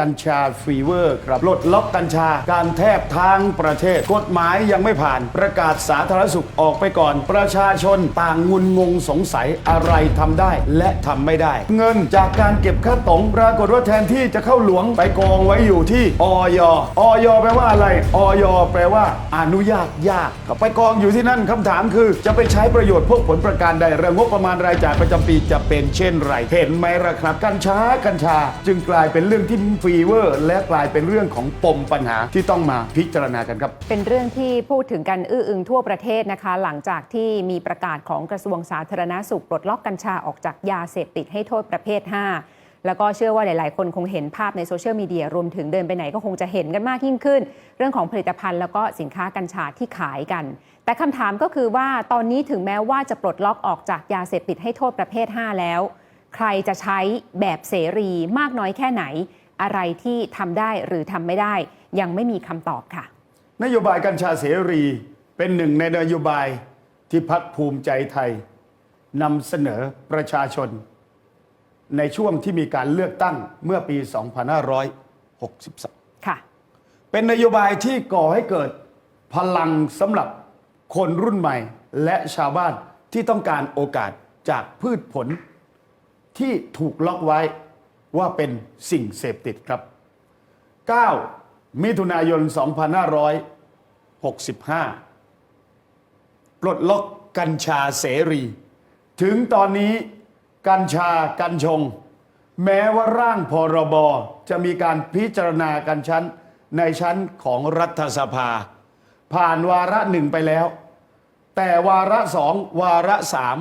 กัญชาฟีเวอร์ครับลดล็อกกัญชา การแทบทั้งประเทศ กฎหมายยังไม่ผ่าน ประกาศสาธารณสุขออกไปก่อน ประชาชนต่างงุนงงสงสัยอะไรทำได้และทำไม่ได้ เงินจากการเก็บค่าตงปรากฏว่าแทนที่จะเข้าหลวงไปกองไว้อยู่ที่ออยออยแปลว่าอะไรออยแปลว่า อนุญาตยากไปกองอยู่ที่นั่นคำถามคือ จะไปใช้ประโยชน์พวกผลประการใดเรื่งงบประมาณรายจ่ายประจำปีจะเป็นเช่นไร เห็นไหมล่ะครับ กัญชากัญชา จึงกลายเป็นเรื่องที่ฟีเวอร์ และกลายเป็นเรื่องของปมปัญหาที่ต้องมาพิจารณากันครับ เป็นเรื่องที่พูดถึงกันอื้ออึงทั่วประเทศนะคะ หลังจากที่มีประกาศของกระทรวงสาธารณาสุขปลดล็อกกัญชาออกจากยาเสพติดให้โทษประเภท 5แล้วก็เชื่อว่าหลาย ๆ คนคงเห็นภาพในโซเชียลมีเดียรวมถึงเดินไปไหนก็คงจะเห็นกันมากยิ่งขึ้น เรื่องของผลิตภัณฑ์แล้วก็สินค้ากัญชาที่ขายกัน แต่คำถามก็คือว่าตอนนี้ถึงแม้ว่าจะปลดล็อกออกจากยาเสพติดให้โทษประเภท 5 แล้ว ใครจะใช้แบบเสรีมากน้อยแค่ไหน อะไรที่ทำได้หรือทำไม่ได้ ยังไม่มีคำตอบค่ะ นโยบายกัญชาเสรีเป็นหนึ่งในนโยบายที่พักภูมิใจไทยนำเสนอประชาชน ในช่วงที่มีการเลือกตั้งเมื่อปี 2562 ค่ะ เป็นนโยบายที่ก่อให้เกิดพลังสำหรับคนรุ่นใหม่และชาวบ้านที่ต้องการโอกาสจากพืชผลที่ถูกล็อกไว้ ว่าเป็นสิ่งเสพติดครับ 9 มิถุนายน 2565 ปลดล็อกกัญชาเสรี ถึงตอนนี้กัญชากัญชง แม้ว่าร่างพรบจะมีการพิจารณากันชั้นในชั้นของรัฐสภา ผ่านวาระหนึ่งไปแล้ว แต่วาระสองวาระสาม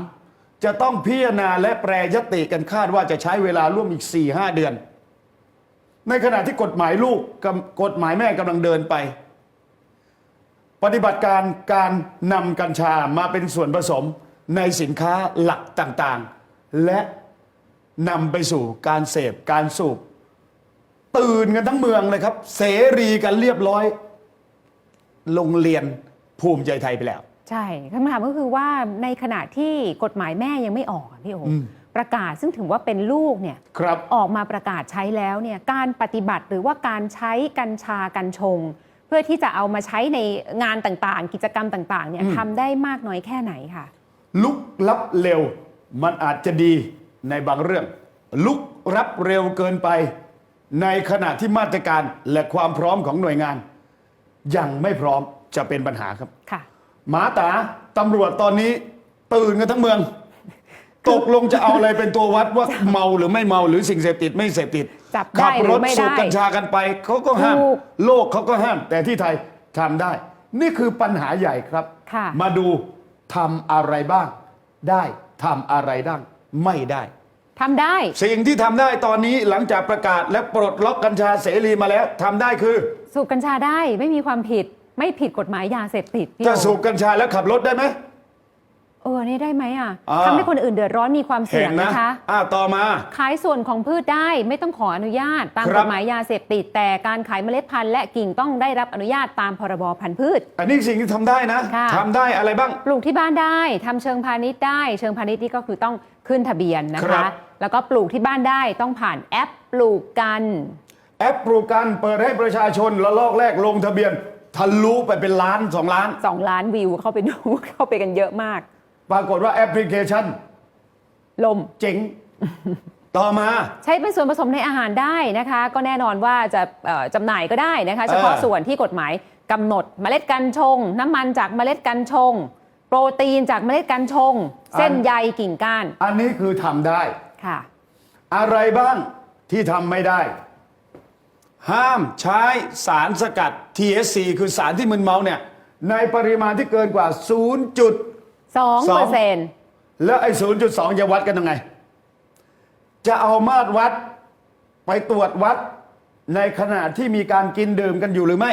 จะต้องพิจารณาและแปรยติกันคาดว่าจะใช้เวลาร่วมอีก 4-5 เดือน ในขณะที่กฎหมายลูกกับกฎหมายแม่กำลังเดินไป ปฏิบัติการการนำกัญชามาเป็นส่วนผสมในสินค้าหลักต่างๆ และนำไปสู่การเสพการสูบ ตื่นกันทั้งเมืองเลยครับ เสรีกันเรียบร้อย โรงเรียนภูมิใจไทยไปแล้ว ใช่คำถามก็คือว่าในขณะที่กฎหมายแม่ยังไม่ออกอะพี่โออประกาศซึ่งถือว่าเป็นลูกเนี่ยครับ ออกมาประกาศใช้แล้วเนี่ยการปฏิบัติหรือว่าการใช้กัญชากัญชง เพื่อที่จะเอามาใช้ในงานต่างๆ กิจกรรมต่างๆเนี่ยทำได้มากน้อยแค่ไหนค่ะ ลุกลับเร็ว มันอาจจะดีในบางเรื่อง ลุกรับเร็วเกินไป ในขณะที่มาตรการและความพร้อมของหน่วยงาน ยังไม่พร้อมจะเป็นปัญหาครับ ค่ะ หมาตาตำรวจตอนนี้ตื่นกันทั้งเมือง ตกลงจะเอาอะไรเป็นตัววัดว่าเมาหรือไม่เมาหรือสิ่งเสพติดไม่เสพติดจับได้ขับหรืรอถไม่สูบได้กัญชากันไปเขาก็ห้าม ถูกโลกเขาก็ห้าม แต่ที่ไทยทำได้ นี่คือปัญหาใหญ่ครับ ค่ะ มาดูทำอะไรบ้าง ได้ทำอะไรบ้างไม่ได้ ทำได้สิ่งที่ทำได้ตอนนี้หลังจากประกาศและปลดล็อกกัญชาเสรีมาแล้วทำได้คือ สูบกัญชาได้ไม่มีความผิด ไม่ผิดกฎหมายยาเสพติดพี่จะโอสูบกัญชาแล้วขับรถได้ไหม เออนี่ได้ไหมอะอ่า ทำให้คนอื่นเดือดร้อนมีความเสี่ยงนะคะ อ่าต่อมา ขายส่วนของพืชได้ไม่ต้องขออนุญาต ตามคกรับฎหมายยาเสพติด แต่การขายเมล็ดพันธุ์และกิ่งต้องได้รับอนุญาตตามพรบพันธุ์พืช อันนี้สิ่งที่ทำได้นะค่ะ ทำได้อะไรบ้าง ปลูกที่บ้านได้ทำเชิงพาณิชย์ได้ เชิงพาณิชย์นี่ก็คือต้องขึ้นทะเบียนนะครัคะ บ แล้วก็ปลูกที่บ้านได้ต้องผ่านแอปปลูกกัน แอปปลูกกันเปิดให้ประชาชนละลอกแรกลงทะเบียน ทะลุไปเป็นล้านสองล้าน2ล้านวิวเข้าไปดู เข้าไปกันเยอะมาก ปรากฏว่าแอปพลิเคชันลม เจ๋ง ต่อมา ใช้เป็นส่วนผสมในอาหารได้นะคะ ก็แน่นอนว่าจะเอ่อจำหน่ายก็ได้นะคะ เฉพาะเออส่วนที่กฎหมายกำหนดเมล็ดกัญชง น้ำมันจากเมล็ดกัญชง โปรตีนจากเมล็ดกัญชงเส้นใยกิ่งก้านอันนี้คือทำได้ ค่ะ อะไรบ้างที่ทำไม่ได้ ห้ามใช้สารสกัด THC คือสารที่มึนเมาเนี่ยในปริมาณที่เกินกว่า 0. จุด2เปอร์เซ็นต์แล้วไอ้ 0.2 จะวัดกันยังไง จะเอามาตรวัดไปตรวจวัดในขณะที่มีการกินดื่มกันอยู่หรือไม่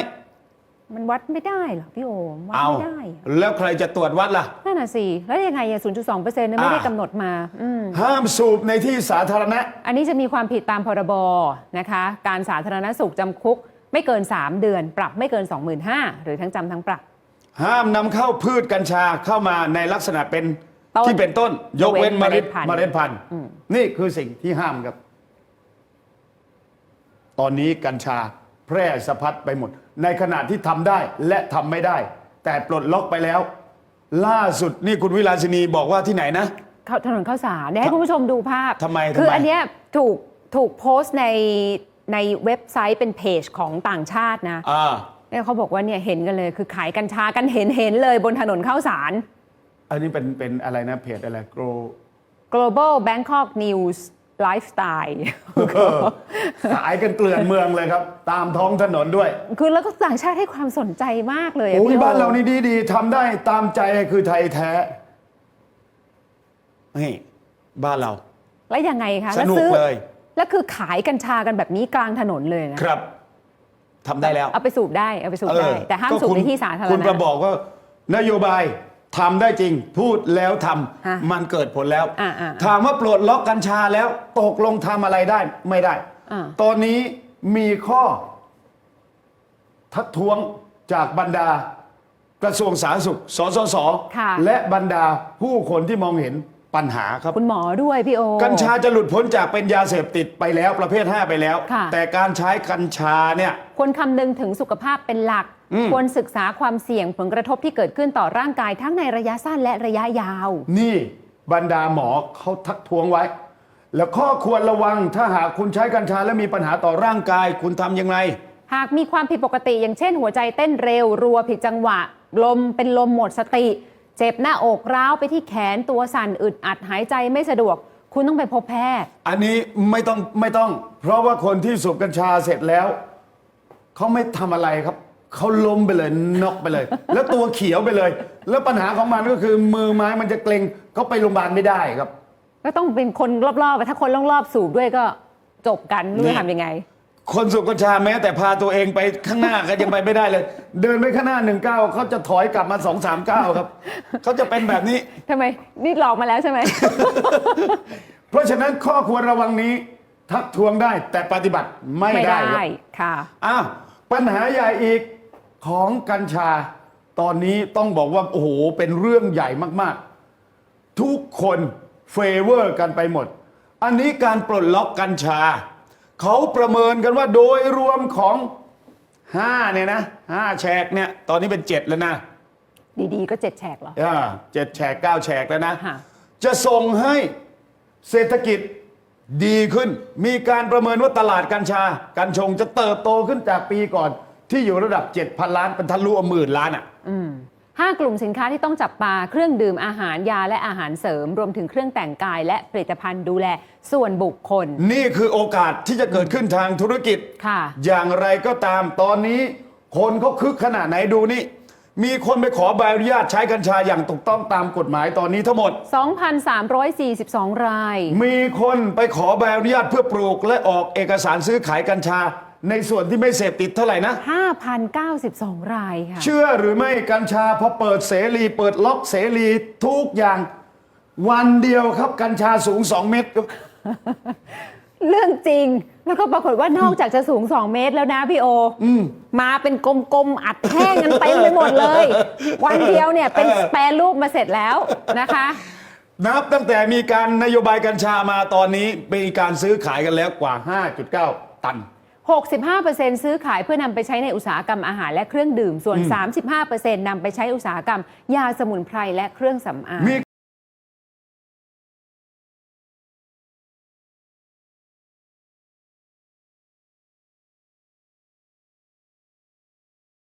มันวัดไม่ได้เหรอพี่โอมวัดเอาไม่ได้อะแล้วใครจะตรวจวัดล่ะ นั่นน่ะสิแล้วยังไงอะ0.2เปอร์เซ็นต์ไม่ได้อ่า กำหนดมาอืม ห้ามสูบในที่สาธารณะ อันนี้จะมีความผิดตามพรบนะคะ การสาธารณสุขจำคุกไม่เกิน 3 เดือน ปรับไม่เกิน 25,000หรือทั้งจำทั้งปรับ ห้ามนำเข้าพืชกัญชาเข้ามาในลักษณะเป็นต้นที่เป็นต้นยกเว้นเมล็ดเมล็ดพันธุ์เมล็ดพันธุ์อืม นี่คือสิ่งที่ห้ามครับ ตอนนี้กัญชาแพร่สะพัดไปหมด ในขณะที่ทำได้และทำไม่ได้ แต่ปลดล็อกไปแล้ว ล่าสุดนี่คุณวิลาสินีบอกว่าที่ไหนนะ เข้าถนนข้าวสารเดี๋ยวให้คุณผู้ชมดูภาพทำไมทำไม คืออันเนี้ยถูกถูกโพสต์ในในเว็บไซต์เป็นเพจของต่างชาตินะอ่าเนี่ยเขาบอกว่าเนี่ยเห็นกันเลยคือขายกัญชากันเห็นเห็นเลยบนถนนข้าวสาร อันนี้เป็นเป็นอะไรนะเพจอะไรโกร global Bangkok News Lifestyle ขายกันเกลื่อนเมืองเลยครับ ตามท้องถนนด้วย คือแล้วก็ต่างชาติให้ความสนใจมากเลยะโอ้ยพี่โบ้านเรานี่ดีดีๆทำได้ตามใจคือไทยแท้นี่บ้านเรา แล้วยังไงคะสนุกแวซื้อเลย แล้วคือขายกัญชากันแบบนี้กลางถนนเลยนะครับทำได้แล้ว เอาไปสูบได้เอาไปสูบได้เออแต่ห้ามก็สูบคุณในที่สาธารคุณณะประบอกว่านโยบาย ทำได้จริงพูดแล้วทำฮะมันเกิดผลแล้ว อ่าอ่าถามว่าปลดล็อกกัญชาแล้ว ตกลงทำอะไรได้ไม่ได้ อ่าตอนนี้มีข้อ ทักท้วงจากบรรดากระทรวงสาธารณสุขสสสค่ะ และบรรดาผู้คนที่มองเห็นปัญหาครับ คุณหมอด้วยพี่โอ กัญชาจะหลุดพ้นจากเป็นยาเสพติดไปแล้วประเภท 5 ไปแล้ว ค่ะ แต่การใช้กัญชาเนี่ย ควรคำนึงถึงสุขภาพเป็นหลักอืม ควรศึกษาความเสี่ยงผลกระทบที่เกิดขึ้นต่อร่างกายทั้งในระยะสั้นและระยะยาว นี่บรรดาหมอเขาทักท้วงไว้ แล้วข้อควรระวังถ้าหากคุณใช้กัญชาและมีปัญหาต่อร่างกาย คุณทำยังไง หากมีความผิดปกติ อย่างเช่น หัวใจเต้นเร็ว รัวผิดจังหวะ ลมเป็นลมหมดสติ เจ็บหน้าอกร้าวไปที่แขนตัวสั่นอึดอัดหายใจไม่สะดวก คุณต้องไปพบแพทย์ อันนี้ไม่ต้องไม่ต้อง เพราะว่าคนที่สูบกัญชาเสร็จแล้ว เขาไม่ทำอะไรครับ เขาล้มไปเลยนอกไปเลย แล้วตัวเขียวไปเลย แล้วปัญหาของมันก็คือมือไม้มันจะเกร็งเขาไปโรงพยาบาลไม่ได้ครับ ก็ต้องเป็นคนรอบๆถ้าคนรอบๆสูบด้วยก็จบกันไม่รู้จะทำยังไง คนสูบกัญชาแม้แต่พาตัวเองไปข้างหน้าก็ยังไปไม่ได้เลย เดินไปข้างหน้าหนึ่งก้าวเขาจะถอยกลับมาสองสามก้าวครับเขาจะเป็นแบบนี้ ทำไม นี่หลอกมาแล้วใช่ไหม เพราะฉะนั้นข้อควรระวังนี้ ทักท้วงได้แต่ปฏิบัติไม่ไม่ได้ได้ครับค่ะ อ้าวปัญหาใหญ่อีก ของกัญชา ตอนนี้ต้องบอกว่า โอ้โห เป็นเรื่องใหญ่มากๆ ทุกคนเฟเวอร์กันไปหมด อันนี้การปลดล็อกกัญชา เขาประเมินกันว่าโดยรวมของ5เนี่ยนะห้าแฉกเนี่ย ตอนนี้เป็น 7 แล้วนะดีๆก็เจ็ดแฉกเหรออ่าเจ็ดแฉกเก้าแฉกแล้วนะ ค่ะ จะส่งให้เศรษฐกิจดีขึ้น มีการประเมินว่าตลาดกัญชา กัญชงจะเติบโตขึ้นจากปีก่อน ที่อยู่ระดับ 7,000 ล้านเป็นทะลุหมื่นล้านอะห้ากลุ่มสินค้าที่ต้องจับตาเครื่องดื่มอาหารยาและอาหารเสริม รวมถึงเครื่องแต่งกาย และผลิตภัณฑ์ดูแลส่วนบุคคล นี่คือโอกาสที่จะเกิดขึ้นทางธุรกิจ ค่ะ อย่างไรก็ตามตอนนี้ คนเขาคึกขนาดไหนดูนี่ มีคนไปขอใบอนุญาตใช้กัญชาอย่างถูกต้องตามกฎหมายตอนนี้ทั้งหมด 2,342 ราย มีคนไปขอใบอนุญาตเพื่อปลูกและออกเอกสารซื้อขายกัญชา ในส่วนที่ไม่เสพติดเท่าไหร่นะ 5,092 รายค่ะ เชื่อหรือไม่กัญชาพอเปิดเสรี เปิดล็อกเสรีทุกอย่าง วันเดียวครับกัญชาสูง 2 เมตร เรื่องจริง แล้วก็ปรากฏว่านอกจากจะสูง 2 เมตรแล้วนะพี่โออมาเป็นกลมๆ อัดแห้งกันเต็มไปหมดเลย วันเดียวเนี่ยเป็นเออแปรรูปมาเสร็จแล้วนะคะ นับตั้งแต่มีการนโยบายกัญชามาตอนนี้มีการซื้อขายกันแล้วกว่า 5.9 ตัน 65%ซื้อขายเพื่อนำไปใช้ในอุตสาหกรรมอาหารและเครื่องดื่ม ส่วน 35%นำไปใช้อุตสาหกรรม ยาสมุนไพรและเครื่องสำอาง มี